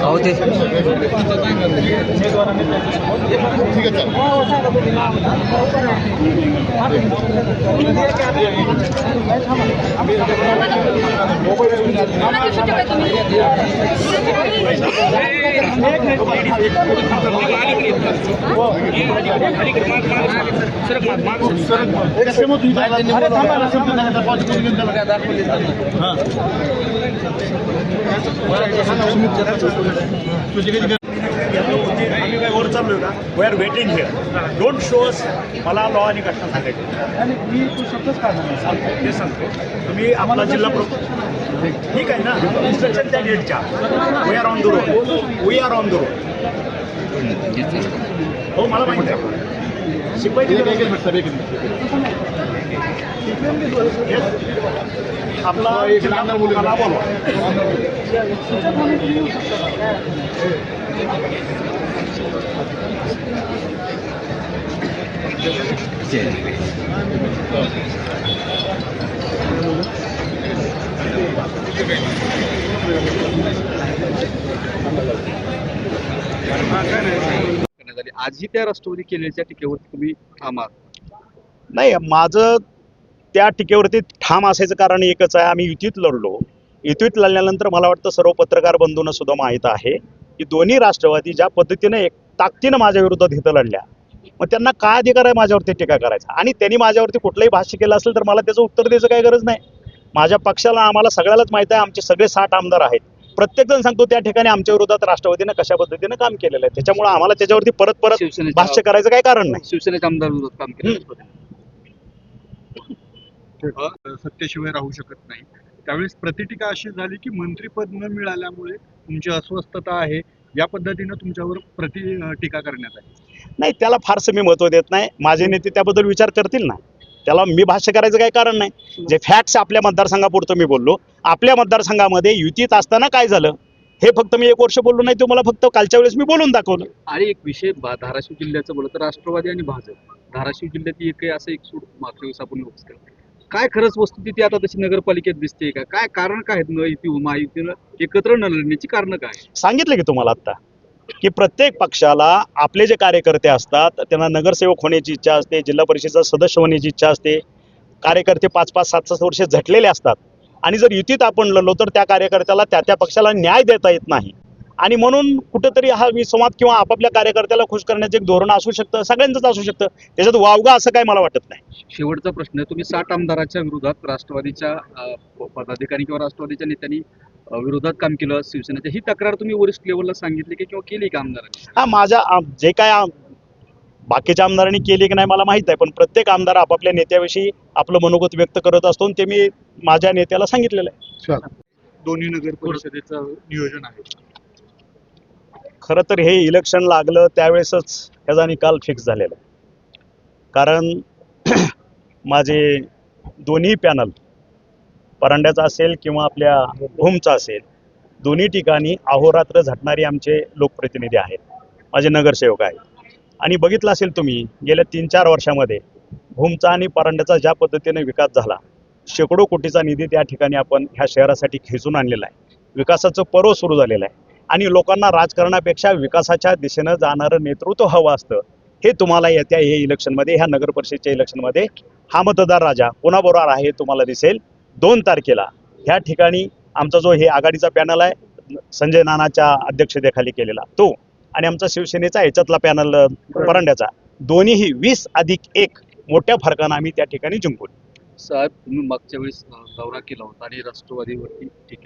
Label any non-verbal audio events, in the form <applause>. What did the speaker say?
हो ते ठीक आहे आम्ही काय वर चाललोय का we are waiting here don't show us मला लॉ आणि घटना सांगायचे आणि मी तू शब्दच सांगतो ते सांगतो तुम्ही आपला जिल्हा प्र ठीक आहे ना इन्स्ट्रक्शन त्या डेटच्या we are on the road we are on the road हो मला माहिती आहे शिपाई Yes. आपला जिल्हा प्रमुखाला बोलवा करण्यात आली आजही त्या राष्ट्रवादी केलेल्या टीकेवरती तुम्ही ठाम आहात? नाही माझं त्या टीकेवरती ठाम असायचं कारण एकच आहे आम्ही युतीत लढलो. युतीत लढल्यानंतर मला वाटतं सर्व पत्रकार बंधूंना सुद्धा माहीत आहे की दोन्ही राष्ट्रवादी ज्या पद्धतीने एक ताकदीनं माझ्या विरोधात इथं लढल्या. मग त्यांना काय अधिकार आहे माझ्यावरती टीका करायचा? आणि त्यांनी माझ्यावरती कुठलंही भाष्य केलं असेल तर मला त्याचं उत्तर द्यायचं काही गरज नाही. माझ्या पक्षाला आम्हाला सगळ्यालाच माहीत आहे आमचे सगळे साठ आमदार आहेत. प्रत्येक जण सांगतो त्या ठिकाणी आमच्या विरोधात राष्ट्रवादीनं कशा पद्धतीनं काम केलेलं आहे. त्याच्यामुळे आम्हाला त्याच्यावरती परत परत भाष्य करायचं काही कारण नाही. शिवसेनेच्या आमदार विरोधात काम केलं सत्तेशिवाय राहू शकत नाही. त्यावेळेस प्रतिटीका अशी झाली की मंत्रीपद न मिळाल्यामुळे तुमची अस्वस्थता आहे. या पद्धतीनं तुमच्यावर प्रति टीका करण्यात आली. नाही त्याला फारसं मी महत्त्व देत नाही. माझे नेते त्याबद्दल विचार करतील ना. त्याला मी भाष्य करायचं काही कारण नाही. जे फॅक्ट्स आपल्या मतदारसंघापुरतं मी बोललो. आपल्या मतदारसंघामध्ये युतीत असताना काय झालं? हे फक्त मी एक वर्ष बोललो नाही तो मला फक्त कालच्या वेळेस मी बोलून दाखवलं. आणि एक विषय धाराशिव जिल्ह्याचं बोललं तर राष्ट्रवादी आणि भाजप. धाराशिव जिल्ह्यात एक असं एक सूट मागच्या वेळेस आपण काय खरंच वस्तुस्थिती आता तशी नगरपालिकेत दिसते का? काय कारण काय आहेत? न युती महायुतीनं एकत्र न लढण्याची कारण काय? सांगितलं की तुम्हाला आता की प्रत्येक पक्षाला आपले जे कार्यकर्ते असतात त्यांना नगरसेवक होण्याची इच्छा असते जिल्हा परिषदेचा सदस्य होण्याची इच्छा असते. कार्यकर्ते पाच पाच सात सात वर्षे झटलेले असतात. आणि जर युतीत आपण लढलो तर त्या कार्यकर्त्याला त्या त्या पक्षाला न्याय देता येत नाही. आणि म्हणून कुठेतरी हा विसंवाद किंवा आपापल्या कार्यकर्त्याला खुश करण्याचं एक धोरण असू शकतं सगळ्यांचंच असू शकतं. त्याच्यात वावगा असं काय मला वाटत नाही. शेवटचा प्रश्न तुम्ही साठ आमदाराच्या विरोधात राष्ट्रवादीच्या पदाधिकारी किंवा राष्ट्रवादीच्या नेत्यांनी विरोधात काम केलं शिवसेनेच्या ही तक्रार तुम्ही वरिष्ठ लेवलला सांगितली की किंवा केली का आमदारांनी हा माझ्या आम- जे काय आम- बाकीच्या आमदारांनी केली की नाही मला माहीत आहे पण प्रत्येक आमदार आपापल्या नेत्याविषयी आपलं मनोगत व्यक्त करत असतो आणि ते मी माझ्या नेत्याला सांगितलेलं आहे. दोन्ही नगर परिषदेचं नियोजन आहे. खरं तर हे इलेक्शन लागलं त्यावेळेसच ह्याचा निकाल फिक्स झालेला आहे. कारण <clears throat> माझे दोन्ही पॅनल परांड्याचा असेल किंवा आपल्या भूमचा असेल दोन्ही ठिकाणी अहोरात्र झटणारे आमचे लोकप्रतिनिधी आहेत. माझे नगरसेवक आहेत. आणि बघितलं असेल तुम्ही गेल्या तीन चार वर्षामध्ये भूमचा आणि परांड्याचा ज्या पद्धतीने विकास झाला शेकडो कोटीचा निधी त्या ठिकाणी आपण ह्या शहरासाठी खेचून आणलेला आहे. विकासाचं पर्व सुरू झालेलं आहे. आणि लोकांना राजकारणापेक्षा विकासाच्या दिशेनं जाणारं नेतृत्व हवं असतं हे तुम्हाला येत्या हे इलेक्शनमध्ये ह्या नगर परिषदेच्या इलेक्शनमध्ये हा मतदार राजा कोणाबरोबर आहे हे तुम्हाला दिसेल. दोन तारखेला. ह्या ठिकाणी आमचा जो हे आघाडीचा पॅनल आहे संजय नानाच्या अध्यक्षतेखाली केलेला तो आणि आमचा शिवसेनेचा याच्यातला पॅनल परांड्याचा. दोन्हीही वीस अधिक एक मोठ्या फरकानं आम्ही त्या ठिकाणी जिंकू साहेब तुम्ही मागच्या वेळेस दौरा केला होता आणि राष्ट्रवादीवरती टीका